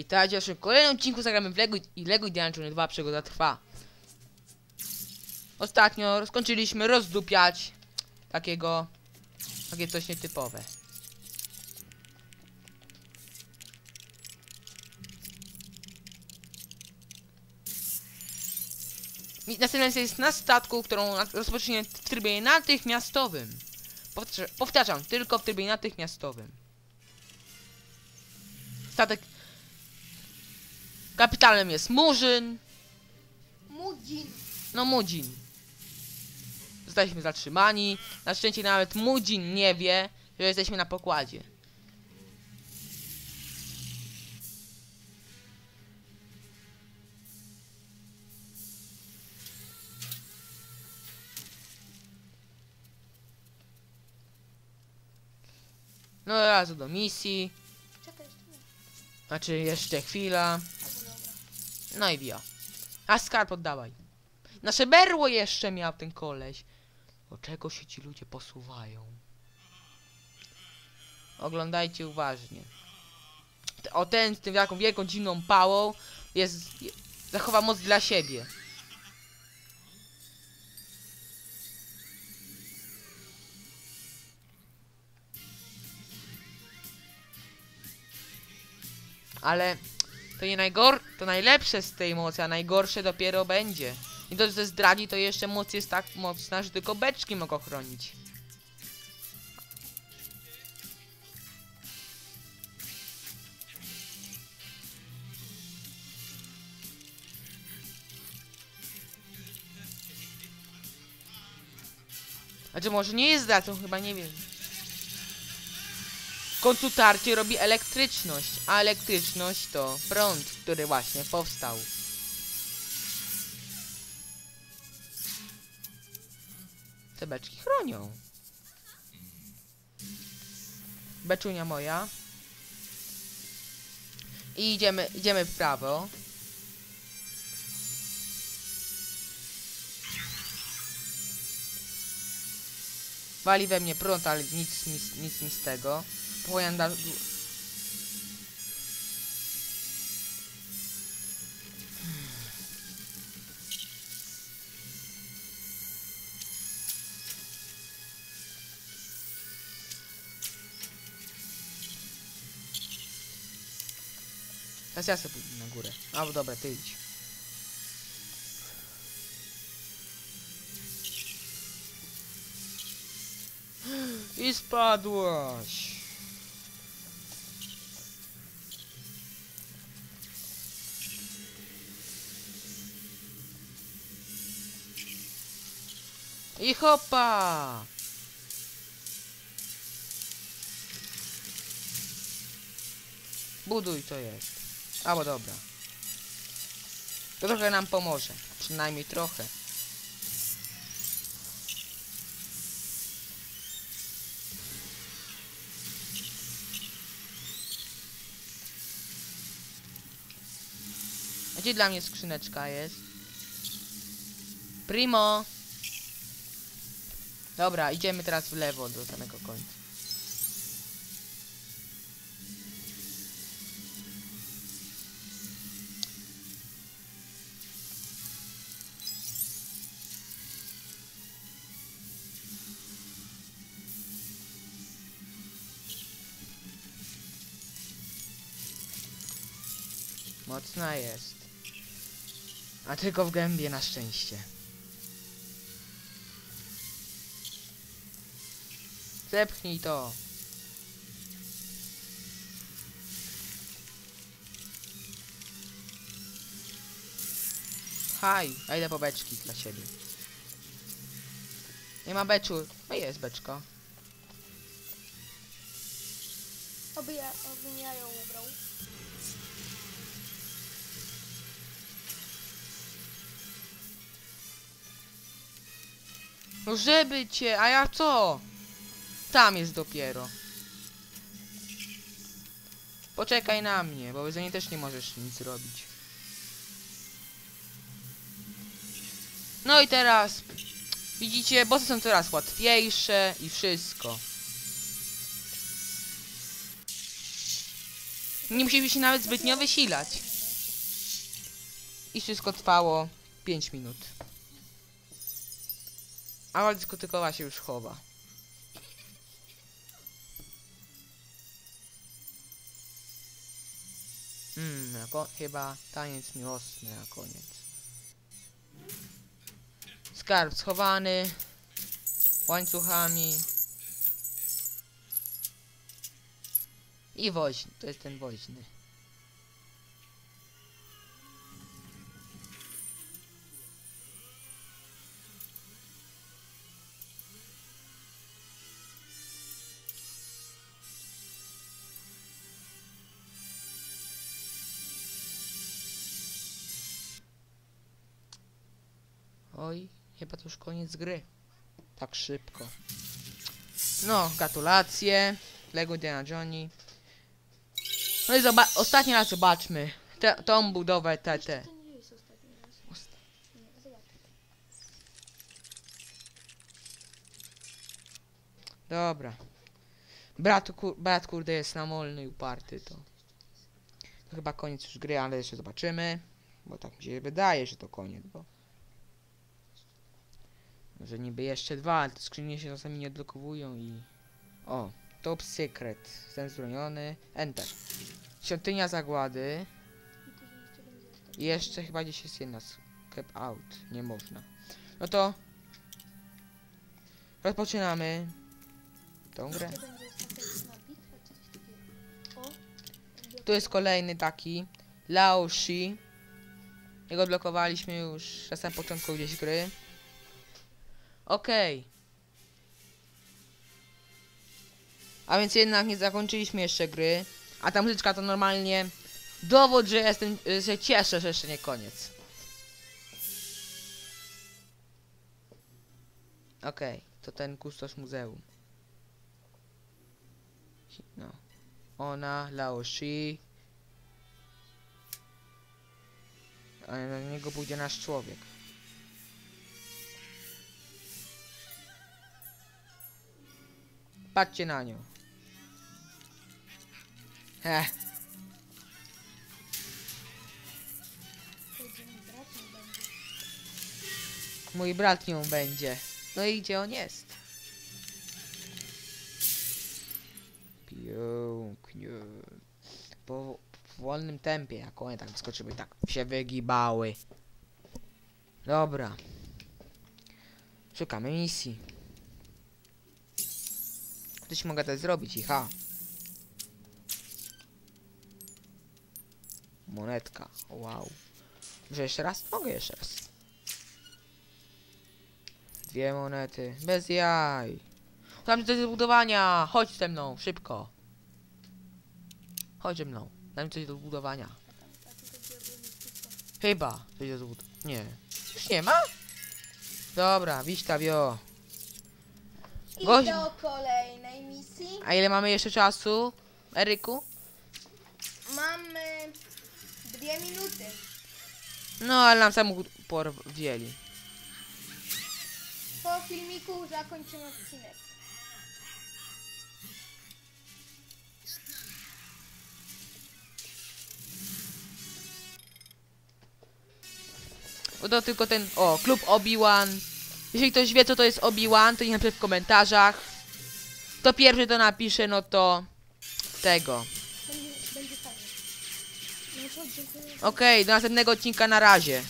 Witajcie w kolejnym odcinku zagramy w Lego i Lego Indiana Jones 2 przygoda trwa. Ostatnio skończyliśmy rozdupiać takiego, takie coś nietypowe. Następna jest na statku, którą rozpocznie w trybie natychmiastowym. Powtarza- Powtarzam, tylko w trybie natychmiastowym. Statek Kapitanem jest Murzyn. Mudzin. No Mudzin. Zostaliśmy zatrzymani. Na szczęście nawet Mudzin nie wie, że jesteśmy na pokładzie. No razu do misji. Znaczy jeszcze chwila. No i wio. A skarb oddawaj. Nasze berło jeszcze miał ten koleś. Do czego się ci ludzie posuwają? Oglądajcie uważnie. O ten z tym taką wielką dziwną pałą jest... je- zachowa moc dla siebie. Ale to nie najgor... to najlepsze z tej mocy, a najgorsze dopiero będzie. I to, że zdradzi, to jeszcze moc jest tak mocna, że tylko beczki mogą chronić. Znaczy może nie jest zdradzą, chyba nie wiem. W końcu tarcie robi elektryczność, a elektryczność to prąd, który właśnie powstał. Te beczki chronią. Beczunia moja. I idziemy, idziemy w prawo. Wali we mnie prąd, ale nic, nic, nic mi z tego. Pochłaniam da... Teraz ja sobie pójdę na górę. Albo dobra, ty idź. I. I hopa! Buduj to jest. Albo dobra. Trochę nam pomoże. Przynajmniej trochę. Gdzie dla mnie skrzyneczka jest? Primo! Dobra, idziemy teraz w lewo do samego końca. Mocna jest. A tylko w gębie na szczęście. Zepchnij to. Haj, a po beczki dla siebie. Nie ma beczu. No jest beczka. Oby ja, oby ja ją ubrał. No żeby cię, a ja co? Tam jest dopiero. Poczekaj na mnie, bo bez mnie też nie możesz nic robić. No i teraz widzicie, bossy są coraz łatwiejsze i wszystko. Nie musimy się nawet zbytnio wysilać. I wszystko trwało 5 minut. A dyskotykowa się już chowa. Chyba taniec miłosny na koniec. Skarb schowany. Łańcuchami. I woźny, to jest ten woźny. Oj, chyba to już koniec gry. Tak szybko. No, gratulacje. Lego Indiana Johnny. No i ostatni raz zobaczmy te, tą budowę TT. Zobacz. Dobra. Brat, kur brat kurde jest namolny i uparty to. To chyba koniec już gry, ale jeszcze zobaczymy. Bo tak mi się wydaje, że to koniec, bo... Że niby jeszcze dwa, ale te skrzynie się czasami nie odblokowują i... O, top secret. Cenzurzony. Enter. Świątynia zagłady. I jeszcze chyba gdzieś jest jedna skep out. Nie można. No to... Rozpoczynamy tą grę. Tu jest kolejny taki Lao Shi. Jego odblokowaliśmy już na samym początku gdzieś gry. Okej. A więc jednak nie zakończyliśmy jeszcze gry. A ta muzyczka to normalnie dowód, że jestem, że się cieszę, że jeszcze nie koniec. Okej, to ten kustosz muzeum. No. Ona, Lao Shi. A na niego pójdzie nasz człowiek. Patrzcie na nią. Będzie. mój brat nią będzie. No i gdzie on jest? Pięknie. Po w wolnym tempie, jak one tak wyskoczyły, tak się wygibały. Dobra. Szukamy misji. Coś mogę też zrobić, iha. Monetka, wow. Może jeszcze raz? Mogę jeszcze raz. Dwie monety. Bez jaj. Tam coś do budowania. Chodź ze mną, szybko. Chodź ze mną. Dam coś do budowania. A tam, a tutaj diabły mi tylko. Chyba. Coś do budowania. Nie. Już nie ma? Dobra, wiśta wio. I Gość- do kolejnej misji. A ile mamy jeszcze czasu, Eryku? Mamy dwie minuty. No, ale nam samochód porwieli. Po filmiku zakończymy odcinek. To tylko ten, o, klub Obi-Wan. Jeśli ktoś wie, co to jest Obi-Wan, to niech napisze w komentarzach. Kto pierwszy to napisze, no to tego. No to. Okej, do następnego odcinka na razie.